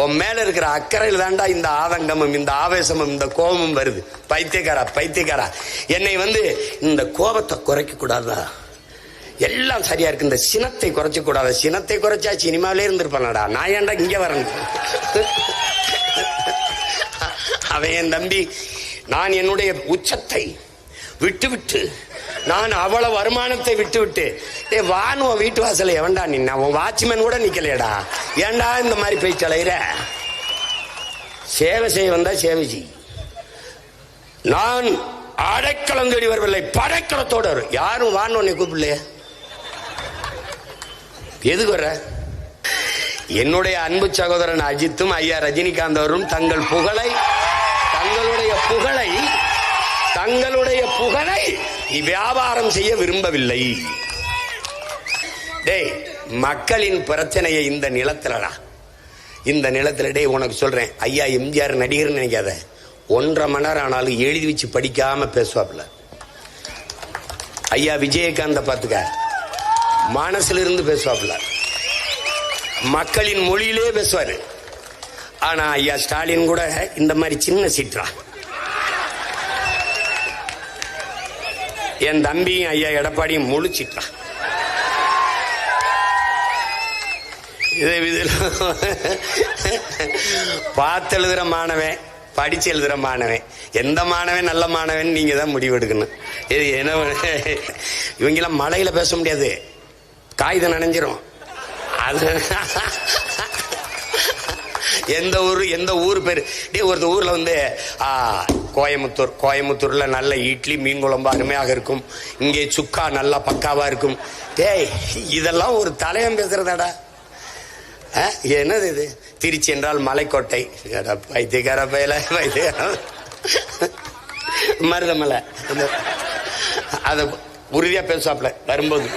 உன் மேல இருக்கிற அக்கறையில் தாண்டா இந்த ஆதங்கமும் இந்த ஆவேசமும் இந்த கோபமும் வருது. பைத்தியக்காரா பைத்தியக்காரா. என்னை வந்து இந்த கோபத்தை குறைக்க கூடாதா? எல்லாம் சரியா இருக்கு. இந்த சினத்தை குறைச்ச கூடாது? சினத்தை குறைச்சா சினிமாவிலே இருந்திருப்பானடா. நான் ஏன்டா இங்க வரேன்? அவன் என் தம்பி நான் என்னுடைய உச்சத்தை விட்டு விட்டு நான் அவ்வளவு வருமானத்தை விட்டு விட்டு ஏ வான் உன் வீட்டு வாசல எவன்டா நின்ன? உன் வாட்ச்மேன் கூட நிக்கலையடா. ஏன்டா இந்த மாதிரி போய் தலையிற சேவை செய்ய வந்தா சேவை செய். நான் அடைக்கலம் தேடி வரவில்லை படைக்கலத்தோட வரும் யாரும் வான்னு உன்னை கூப்பிடலையே? எதுக்கு வர என்னுடைய அன்பு சகோதரன் அஜித்தும் ஐயா ரஜினிகாந்த் அவரும் தங்கள் புகழை தங்களுடைய புகழை தங்களுடைய புகழை வியாபாரம் செய்ய விரும்பவில்லை. டேய் மக்களின் பிரச்சனையை இந்த நிலத்துலடா இந்த நிலத்துல டேய் உனக்கு சொல்றேன். ஐயா எம்ஜிஆர் நடிகர்னு நினைக்காத. ஒன்றரை மணி நேரம் ஆனாலும் எழுதி வச்சு படிக்காம பேசுவாப்புல. ஐயா விஜயகாந்த பார்த்துக்க. மனசுல இருந்து பேசுவாப்புல. மக்களின் மொழியிலே பேசுவாரு. ஆனா ஐயா ஸ்டாலின் கூட இந்த மாதிரி சின்ன சீற்றா என் தம்பியும் ஐயா எடப்பாடியும் முழிச்சிட்டான் இதில் பார்த்து எழுதுற மாணவன் படிச்சு எழுதுற மாணவன். எந்த மாணவன் நல்ல மாணவன் நீங்க தான் முடிவெடுக்கணும். இது என்ன இவங்கெல்லாம் மலையில பேச முடியாது. காகிதம் நனைஞ்சிரும். அது எந்த ஊர் எந்த ஊர் பேர்? டே ஒருத்த ஊர்ல வந்து ஆ, கோயமுத்தூர் கோயமுத்தூர்ல நல்ல இட்லி மீன் குழம்பு அருமையாக இருக்கும். இங்கே சுக்கா நல்லா பக்காவா இருக்கும். டேய் இதெல்லாம் ஒரு தலையம் பேசுறதாடா. ஆ, என்னது இது? திருச்சி என்றால் மலைக்கோட்டை. வைத்தியக்கார பயில மருதமலை. அந்த- அதை உறுதியா பேசுவாப்ல வரும்போது.